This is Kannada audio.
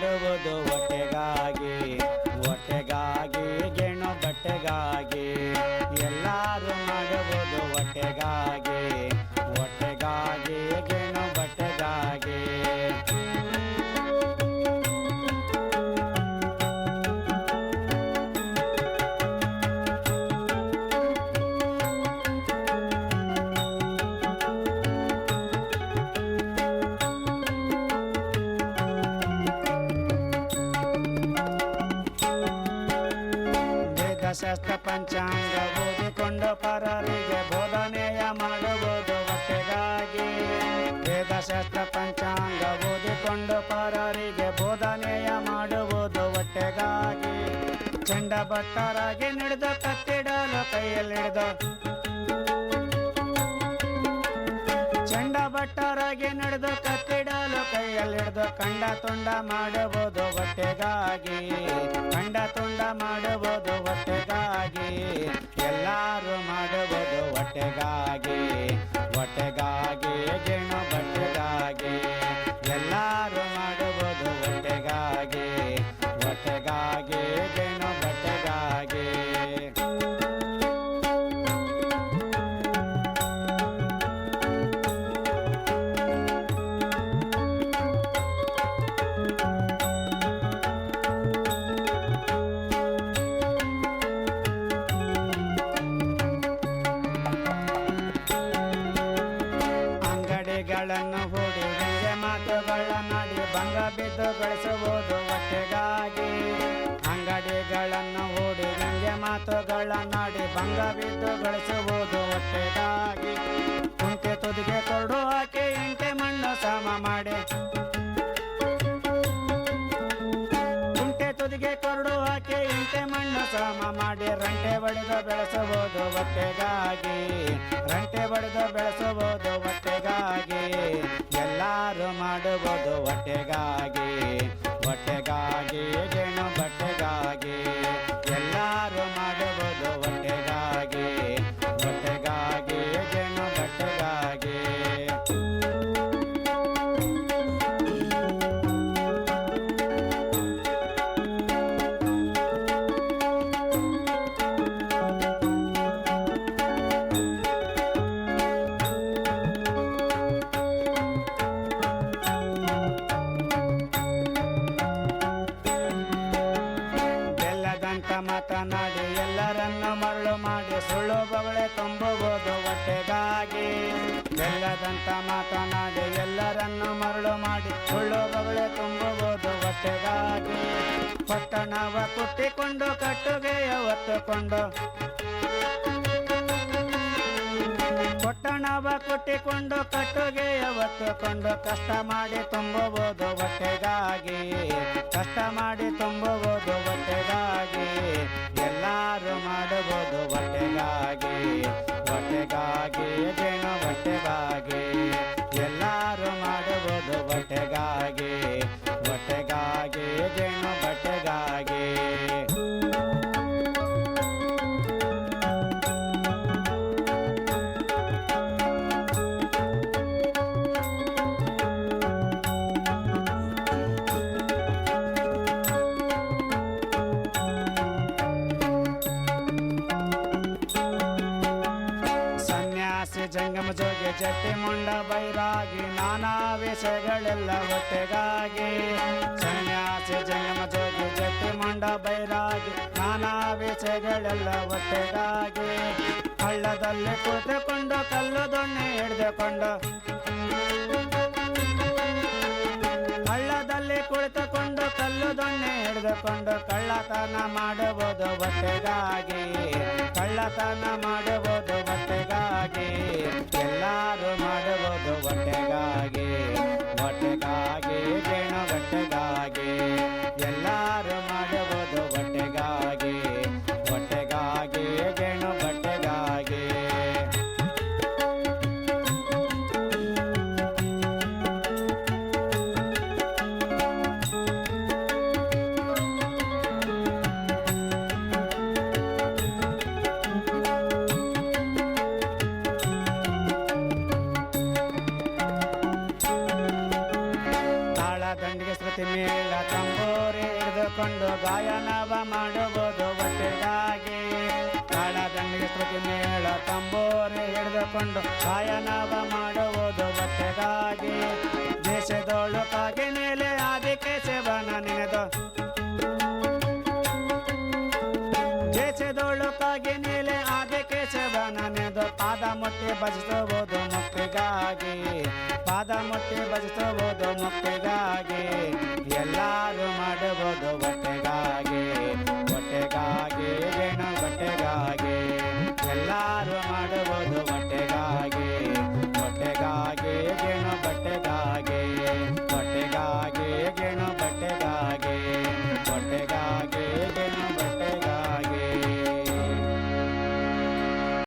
ಮಾಡುವುದು ಹೊಟ್ಟೆಗಾಗಿ ಹೊಟ್ಟೆಗಾಗಿ ಗೆಣು ಬಟ್ಟೆಗಾಗಿ ಎಲ್ಲರೂ ಮಾಡುವುದು ಹೊಟ್ಟೆಗಾಗಿ. ವೇದಶಾಸ್ತ್ರ ಪಂಚಾಂಗ ಓದಿಕೊಂಡ ಪರರಿಗೆ ಬೋಧನೆಯ ಮಾಡುವುದು ಹೊಟ್ಟೆಗಾಗಿ. ವೇದಶಾಸ್ತ್ರ ಪಂಚಾಂಗ ಓದಿಕೊಂಡ ಪರರಿಗೆ ಬೋಧನೆಯ ಮಾಡುವುದು ಹೊಟ್ಟೆಗಾಗಿ. ಚಂಡ ಭಟ್ಟರಾಗಿ ನಡೆದ ಕತ್ತಿಡಲು ಕೈಯಲ್ಲಿಡಿದು ಚಂಡ ಭಟ್ಟರಾಗೆ ನಡೆದು ಕತ್ತಿಡಲು ಕೈಯಲ್ಲಿಡಿದು ಕಂಡ ತುಂಡ ಮಾಡಬಹುದು ಹೊಟ್ಟೆಗಾಗಿ. ಕಂಡ ತುಂಡ ಮಾಡಬಹುದು ಹೊಟ್ಟೆಗಾಗಿ. ಎಲ್ಲಾರು ಮಾಡಬಹುದು ಹೊಟ್ಟೆಗಾಗಿ. ಹೊಟ್ಟೆಗಾಗಿ. ಬಿದ್ದು ಗಳಿಸುವುದು ಹೊಟ್ಟೆಗಾಗಿ. ಅಂಗಡಿಗಳನ್ನು ಹೂಡಿ ನಂಗೆ ಮಾತುಗಳನ್ನಾಡಿ ಭಂಗ ಬಿದ್ದು ಗಳಿಸುವುದು ಹೊಟ್ಟೆಗಾಗಿ. ಕುಂಟೆ ತುದಿಗೆ ಕೊಡು ಹಾಕಿ, ಇಂಟೆ ಮಣ್ಣು ಸಮ ಮಾಡಿ. ಕುಂಟೆ ತುದಿಗೆ ಕೊರಡು ಹಾಕಿ, ಇಂಟೆ ಮಣ್ಣು ಸಮ ಮಾಡಿ. ರಂಟೆ ಬಡಿದು ಬೆಳೆಸಬಹುದು ಹೊಟ್ಟೆಗಾಗಿ. ರಂಟೆ ಬಡಿದು ಬೆಳೆಸಬಹುದು ಮಾತನಾಡಿ, ಎಲ್ಲರನ್ನ ಮರಳು ಮಾಡಿ, ಸುಳ್ಳು ಬಗಳೆ ತುಂಬುವುದು ಹೊಟ್ಟೆಗಾಗಿ. ಎಲ್ಲದಂತ ಮಾತನಾಡಿ, ಎಲ್ಲರನ್ನ ಮರಳು ಮಾಡಿ, ಸುಳ್ಳು ಬಗಳೆ ತುಂಬುವುದು ಹೊಟ್ಟೆಗಾಗಿ. ಪಟ್ಟಣವ ಕುಟ್ಟಿಕೊಂಡು, ಕಟ್ಟುಗೆಯ ಹೊತ್ತುಕೊಂಡು ಪಟ್ಟಣವ ಕೊಟ್ಟಿಕೊಂಡು ಕಟ್ಟುಗೆಯ ಹೊತ್ತುಕೊಂಡು ಕಷ್ಟ ಮಾಡಿ ತುಂಬಬಹುದು ಹೊಟ್ಟೆಗಾಗಿ. ಕಷ್ಟ ಮಾಡಿ ತುಂಬಬಹುದು ಹೊಟ್ಟೆಗಾಗಿ. ಎಲ್ಲಾರು ಮಾಡಬಹುದು ಹೊಟ್ಟೆಗಾಗಿ. ಜಟ್ಟಿ ಮುಂಡ ಬೈರಾಗಿ ನಾನಾ ವಿಷಯಗಳೆಲ್ಲ ಹೊಟ್ಟೆಗಾಗಿ. ಸನ್ಯಾಸಿ ಜಯಮ ಜೋಗಿ ಜಟ್ಟಿ ಮುಂಡ ಬೈರಾಗಿ ನಾನಾ ವೇಷಗಳೆಲ್ಲ ಹೊಟ್ಟೆಗಾಗಿ. ಹಳ್ಳದಲ್ಲಿ ಕುಳಿತುಕೊಂಡು ಕಲ್ಲು ದೊಣ್ಣೆ ಹಿಡಿದುಕೊಂಡು ದೊಣ್ಣೆ ಹಿಡಿದುಕೊಂಡು ಕಳ್ಳತನ ಮಾಡುವುದು ಬಟ್ಟೆಗಾಗಿ ಕಳ್ಳತನ ಮಾಡುವುದು ಬಟ್ಟೆಗಾಗಿ ಎಲ್ಲಾರು ಮಾಡುವುದು ಬಟ್ಟೆಗಾಗಿ ಬಟ್ಟೆಗಾಗಿ ಜೇನು ಬಟ್ಟೆಗಾಗಿ ಎಲ್ಲಾರು ಹಿಡಿದುಕೊಂಡು ಗಾಯನವ ಮಾಡುವುದು ಒಟ್ಟಿಗಾಗಿ. ಕಾಳದಂಡಿಗೆ ಶ್ರುತಿ ಮೇಳ ತಂಬೋರಿ ಹಿಡಿದುಕೊಂಡು ಗಾಯನವ ಮಾಡುವುದು ಒಟ್ಟಿಗಾಗಿ. ಕಾಗೆ ನೆಲೆ ಆದಿಕೆ ಸೇವನ ನೆನೆದು. ಕಾಗೆ ನೆಲೆ ಆದಿಕೆ ಸೇವನ ನೆನೆದು ಪಾದ ಮುಟ್ಟಿ ಬಜಿಸುವುದು ಮುಕ್ತಿಗಾಗಿ. ಪಾದ ಮುಟ್ಟಿ ಬಜಿಸುವುದು ಮುಕ್ತಿಗಾಗಿ.